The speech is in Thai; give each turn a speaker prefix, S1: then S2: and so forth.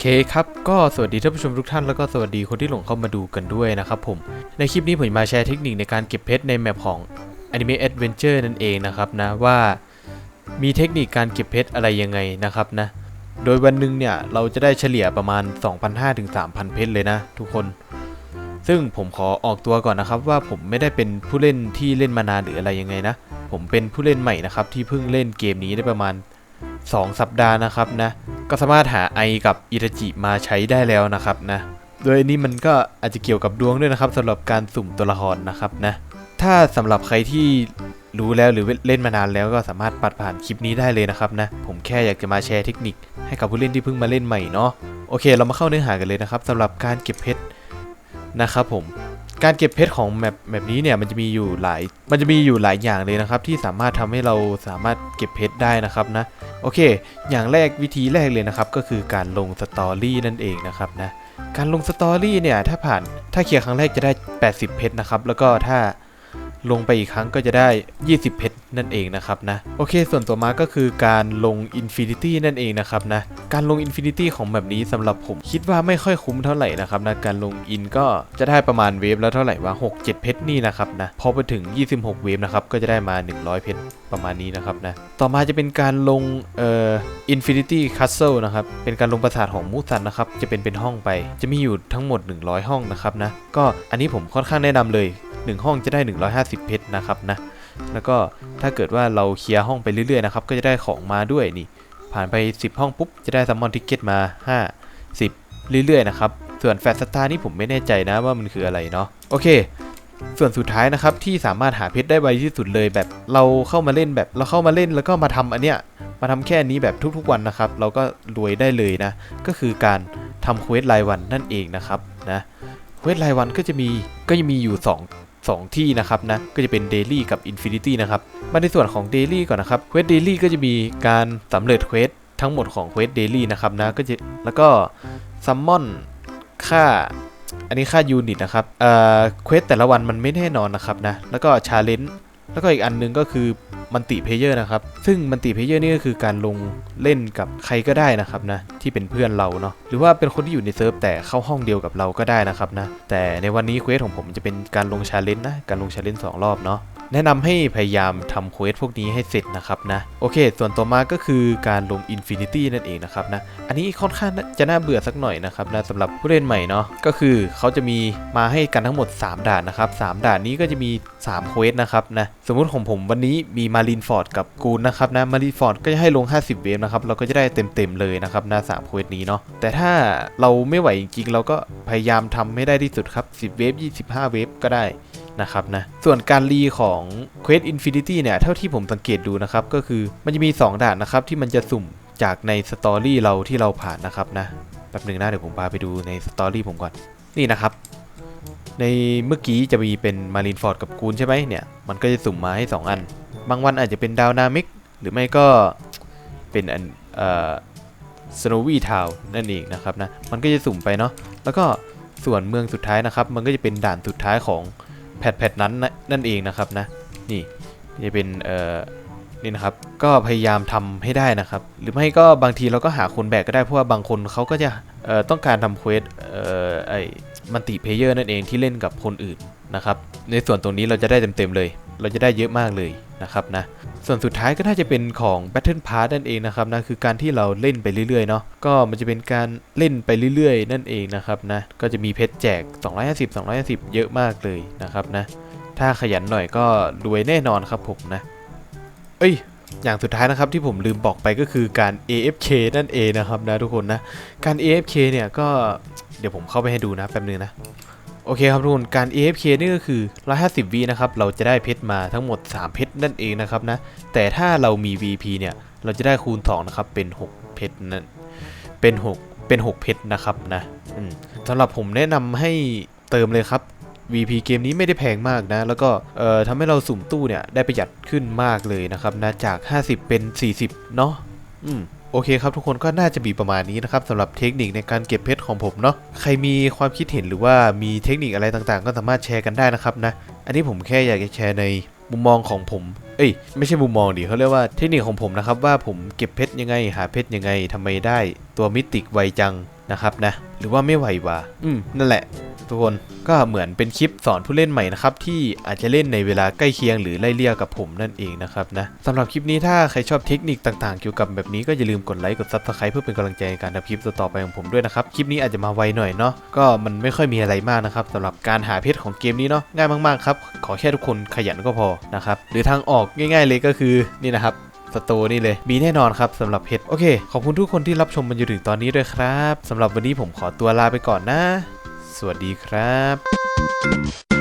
S1: เคครับ ก็สวัสดีท่านผู้ชมทุกท่านแล้วก็สวัสดีคนที่หลงเข้ามาดูกันด้วยนะครับผม ในคลิปนี้ผมมาแชร์เทคนิคในการเก็บเพชรในแมปของ Anime Adventure นั่นเองนะครับนะว่ามีเทคนิคการเก็บเพชรอะไรยังไงนะครับนะ โดยวันหนึ่งเนี่ยเราจะได้เฉลี่ยประมาณ 2,500ถึง3,000 เพชรเลยนะทุกคน ซึ่งผมขอออกตัวก่อนนะครับว่าผมไม่ได้เป็นผู้เล่นที่เล่นมานานหรืออะไรยังไงนะ ผมเป็นผู้เล่นใหม่นะครับที่เพิ่งเล่นเกมนี้ได้ประมาณ 2 สัปดาห์นะครับนะก็สามารถหาไอกับอิตาจิมาใช้ได้แล้วนะครับนะโดยอันนี้มันก็อาจจะเกี่ยวกับดวงด้วยนะครับสำหรับการสุ่มตัวละครนะครับนะถ้าสำหรับใครที่รู้แล้วหรือเล่นมานานแล้วก็สามารถปัดผ่านคลิปนี้ได้เลยนะครับนะผมแค่อยากจะมาแชร์เทคนิค ให้กับผู้เล่นที่เพิ่งมาเล่นใหม่เนาะโอเค เรามาเข้าเนื้อหากันเลยนะครับสำหรับการเก็บเพชรนะครับผม การเก็บเพชรของแมปแมปนี้เนี่ยมันจะมีอยู่หลาย มันจะมีอยู่หลายอย่างเลยนะครับ ที่สามารถทำให้เราสามารถเก็บเพชรได้นะครับนะโอเค อย่างแรกวิธีแรกเลยนะครับ ก็คือการลงสตอรี่นั่นเองนะครับนะการลงสตอรี่เนี่ยถ้าผ่านถ้าเคลียร์ครั้งแรกจะได้ 80 เพชรนะครับ แล้วก็ถ้าลงไปอีกครั้งก็จะได้ 20 เพชร นั่นเองนะครับนะโอเค ส่วนตัวมาก็คือการลง Infinity นั่นเองนะครับนะการลง Infinity ของแบบนี้สำหรับผมคิดว่าไม่ค่อยคุ้มเท่าไหร่นะครับนะการลง In ก็จะได้ประมาณเวฟแล้วเท่าไหร่ว่า6 7 เพชรนี่นะครับนะพอไปถึง 26 เวฟนะครับก็จะได้มา 100 เพชรประมาณนี้นะครับนะต่อมาจะเป็นการลงเอ่อ Infinity Castle นะครับเป็นการลงปราสาทของมูซันนะครับจะเป็นเป็นห้องไป จะมีอยู่ทั้งหมด 100 ห้องนะครับนะก็อันนี้ผมค่อนข้างแนะนำเลย 1 ห้องจะได้ 150 เพชรนะครับนะ แล้วก็ถ้าเกิดว่าเราเคลียร์ห้องไปเรื่อยๆนะครับก็จะได้ของมาด้วยนี่ ผ่านไป 10 ห้องปุ๊บจะได้ซัมมอนทิกเก็ตมา 5 10 เรื่อยๆนะครับส่วนแฟตสตาร์นี่ผมไม่แน่ใจนะว่ามันคืออะไรเนาะโอเค ส่วนสุดท้ายนะครับที่สามารถหาเพชรได้ไวที่สุดเลยแบบเราเข้ามาเล่นแบบเราเข้ามาเล่นแล้วก็มาทำอันเนี้ยมาทำแค่นี้แบบทุกๆวันนะครับ เราก็รวยได้เลยนะ ก็คือการทำเควสรายวันนั่นเองนะครับนะเควสรายวันก็จะมีก็จะมีอยู่ 2 2 ที่นะครับนะ ก็จะเป็น Daily กับ Infinity นะครับ มาในส่วนของ Daily ก่อนนะครับเควส Daily ก็จะมีการสำเร็จเควสทั้งหมดของเควส Daily นะครับนะก็จะแล้วก็ซัมมอนค่าอันนี้ค่ายูนิตนะครับเอ่อเควสแต่ละวันมันไม่แน่นอนนะครับนะแล้วก็ชาเลนจ์ แล้วก็อีกอันหนึงก็คือมันติเพเยอร์นะครับ ซึ่งมันติเพเยอร์นี่ก็คือการลงเล่นกับใครก็ได้นะครับนะ ที่เป็นเพื่อนเราเนาะ หรือว่าเป็นคนที่อยู่ในเซิร์ฟแต่เข้าห้องเดียวกับเราก็ได้นะครับนะ แต่ในวันนี้เควสของผมจะเป็นการลงชาเลนจ์นะ การลงชาเลนจ์สองรอบเนาะ แนะนำให้พยายามทำเควสพวกนี้ให้เสร็จนะครับนะโอเค ส่วนต่อมาก็คือการลง Infinity นั่นเองนะครับนะอันนี้ค่อนข้างจะน่าเบื่อสักหน่อยนะครับนะสำหรับผู้เล่นใหม่เนาะก็คือเขาจะมีมาให้กันทั้งหมด 3 ด่านนะครับ3ด่านนี้ก็จะมี3เควสนะครับนะสมมุติของผมวันนี้มีมารินฟอร์ดกับกูนนะครับนะมารินฟอร์ดก็จะให้ลง 50 เวฟนะครับเราก็จะได้เต็มๆเลยนะครับนะสามเควสนี้เนาะแต่ถ้าเราไม่ไหวจริงๆเราก็พยายามทำให้ได้ที่สุดครับ 10 เวฟ25 เวฟก็ได้ นะครับนะส่วนการรีของ Quest Infinity เนี่ย เท่าที่ผมสังเกตดูนะครับ ก็คือมันจะมี 2 ด่านนะครับ ที่มันจะสุ่มจากในสตอรี่เราที่เราผ่านนะครับนะแป๊บหนึ่งนะ เดี๋ยวผมพาไปดูในสตอรี่ผมก่อน นี่นะครับ ในเมื่อกี้จะมีเป็นมารีนฟอร์ดกับกูนใช่ไหมเนี่ย มันก็จะสุ่มมาให้ 2 อัน บางวันอาจจะเป็นดาวนามิกหรือไม่ก็เป็นอันเอ่อสโนวีทาวนั่นเองนะครับนะ มันก็จะสุ่มไปเนาะ แล้วก็ส่วนเมืองสุดท้ายนะครับ มันก็จะเป็นด่านสุดท้ายของ แพทแพทนั้นนั่นเองนะครับนะนี่จะเป็นเอ่อนี่นะครับ ก็พยายามทำให้ได้นะครับ หรือไม่ก็บางทีเราก็หาคนแบกก็ได้เพราะว่าบางคนเขาก็จะเออต้องการทำเควสเออไอ้มันติเพเยอร์นั่นเองที่เล่นกับคนอื่นนะครับ ในส่วนตรงนี้เราจะได้เต็มๆเลย เราจะได้เยอะมากเลย นะครับนะส่วนสุดท้ายก็น่าจะเป็นของ Battle Pass นั่นเองนะครับนะคือการที่เราเล่นไปเรื่อยๆเนาะก็มันจะเป็นการเล่นไปเรื่อยๆ นั่นเองนะครับนะก็จะมีเพชรแจก 250 250 เยอะมากเลยนะครับนะถ้าขยันหน่อยก็รวยแน่นอนครับผมนะ เอ้ยอย่างสุดท้ายนะครับที่ผมลืมบอกไปก็คือการ AFK นั่นเองนะครับนะทุกคนนะ การ AFK เนี่ยก็เดี๋ยวผมเข้าไปให้ดูนะแป๊บนึงนะ โอเคครับทุกคนการ AFK นี่ก็คือ 150วินะครับเราจะได้เพชรมาทั้งหมด 3 เพชรนั่นเองนะครับนะแต่ถ้าเรามี VP เนี่ยเราจะได้คูณ2นะครับเป็น 6 เพชรนั่นเป็น 6 เป็น 6 เพชรนะครับนะสำหรับผมแนะนำให้เติมเลยครับ VP เกมนี้ไม่ได้แพงมากนะ แล้วก็เอ่อทำให้เราสุ่มตู้เนี่ยได้ประหยัดขึ้นมากเลยนะครับนะจาก 50 เป็น 40 เนาะอืม โอเคครับทุกคนก็น่าจะมีประมาณนี้นะครับสำหรับเทคนิคในการเก็บเพชรของผมเนาะใครมีความคิดเห็นหรือว่ามีเทคนิคอะไรต่างๆ ก็สามารถแชร์กันได้นะครับนะ อันนี้ผมแค่อยากจะแชร์ในมุมมองของผม เอ้ยไม่ใช่มุมมองดิเขาเรียกว่าเทคนิคของผมนะครับว่าผมเก็บเพชรยังไง หาเพชรยังไงทำไมได้ ตัวมิติกไวจัง นะครับนะหรือว่าไม่ไหววะอืมนั่นแหละ ทุกคนก็เหมือนเป็นคลิปสอนผู้เล่นใหม่นะครับ ที่อาจจะเล่นในเวลาใกล้เคียงหรือไล่เลี่ยกับผมนั่นเองนะครับนะสำหรับคลิปนี้ถ้าใครชอบเทคนิคต่างๆ เกี่ยวกับแบบนี้ก็อย่าลืมกดไลค์กดซับสไครป์เพื่อเป็นกำลังใจในการทำคลิปต่อๆไปของผมด้วยนะครับ คลิปนี้อาจจะมาไวหน่อยเนาะก็มันไม่ค่อยมีอะไรมากนะครับสำหรับการหาเพชรของเกมนี้เนาะง่ายมากๆครับขอแค่ทุกคนขยันก็พอนะครับหรือทางออกง่าย ๆ เลยก็คือนี่นะครับ สโตรูนี่เลยมีแน่นอนครับสำหรับเพชรโอเค ขอบคุณทุกคนที่รับชมมาจนถึงตอนนี้ด้วยครับสำหรับวันนี้ผมขอตัวลาไปก่อนนะ สวัสดีครับ